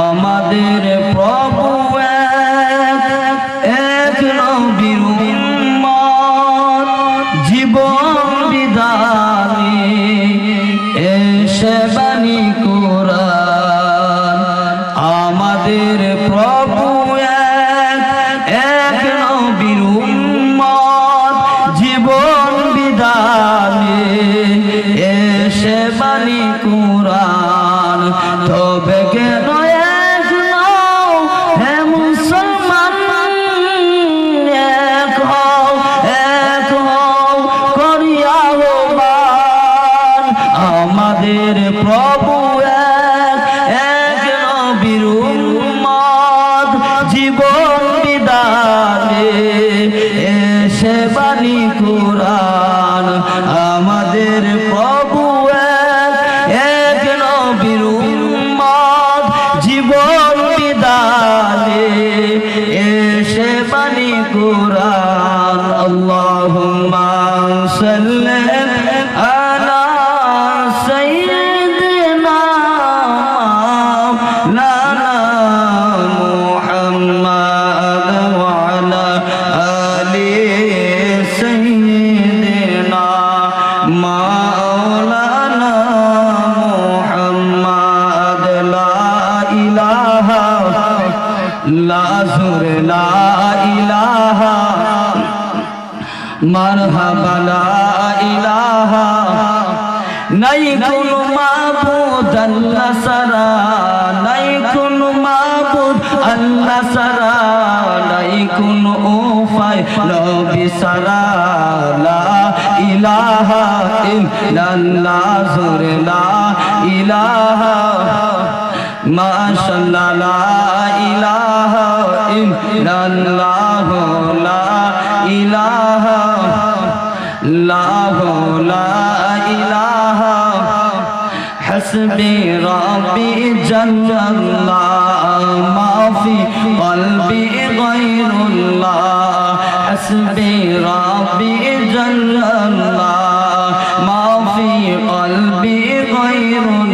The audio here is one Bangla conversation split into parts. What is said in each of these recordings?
আমাদের প্রভু এক, নবীর উম্মত, জীবন বিদায় এসে القرآن اللهم صل على سيدنا لنا محمد وعلى آل سيدنا مولانا محمد لا إله لا سر لا إله মারহাবা লা ইলাহা নাই কোন মাবুদ আল্লাহ সারা নাই কোন মাবুদ আল্লাহ সারা নাই কোন উপায় নবী সারা লা ইলাহা ইল্লাল্লাহ তসবি রবি জল্লাল্লাহ মাফি কলবি গায়রুল্লাহ হসবি রবি জল্লাল্লাহ মাফি কলবি গায়রুল্লাহ।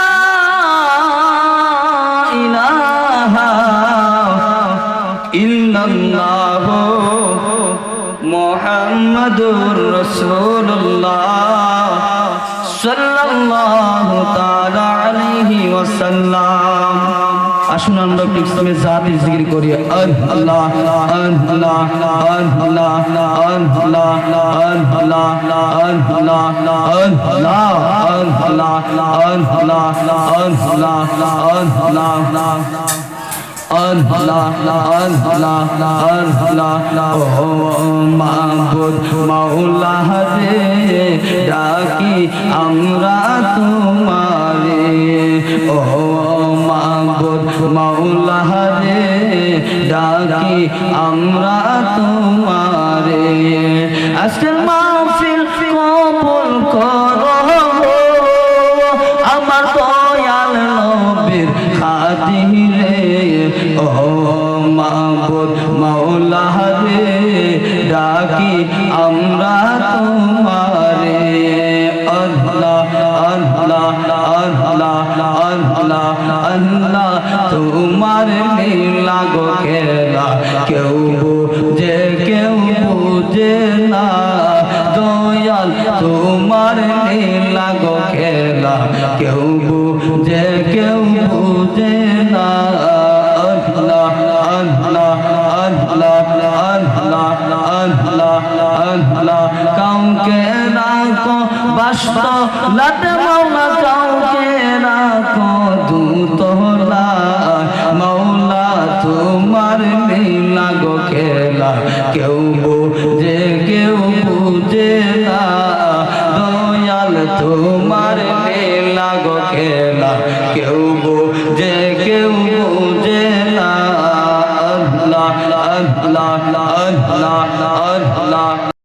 সাল্লাল্লাহু তাআলা আলাইহি ওয়াসাল্লাম আসুন আমরা একটু ইসমে জাতি জিকির করি আল্লাহ আল্লাহ আল্লাহ আল্লাহ আল্লাহ আল্লাহ আল্লাহ আল্লাহ আল্লাহ আল্লাহ আল্লাহ আল্লাহ মাওলা রে ডাকি আমরা তোমারে ও মাহবুদ মাওলা রে ডাকি আমরা তোমারে আজকের মাহফিল কবুল করো মাওলা রে ডাকি আমরা তোমারে। আল্লাহ আল্লাহ আল্লাহ আল্লাহ আল্লাহ, তোমার লীলা গো খেলা। কেউ বুঝে কেউ বুঝে না। দয়াল, তোমার নীলা গো খেলা। কেউ বুঝে কেউ বুঝে আল্লাহ, কাউকে রাখো বাস্ত লাতে মাওলা, কাউকে রাখো দুতলা মাওলা তোমার নীলা গো খেলা। কেউ বুঝে কেউ বুঝে না, দয়াল তোমার নীলা গো খেলা। কেউ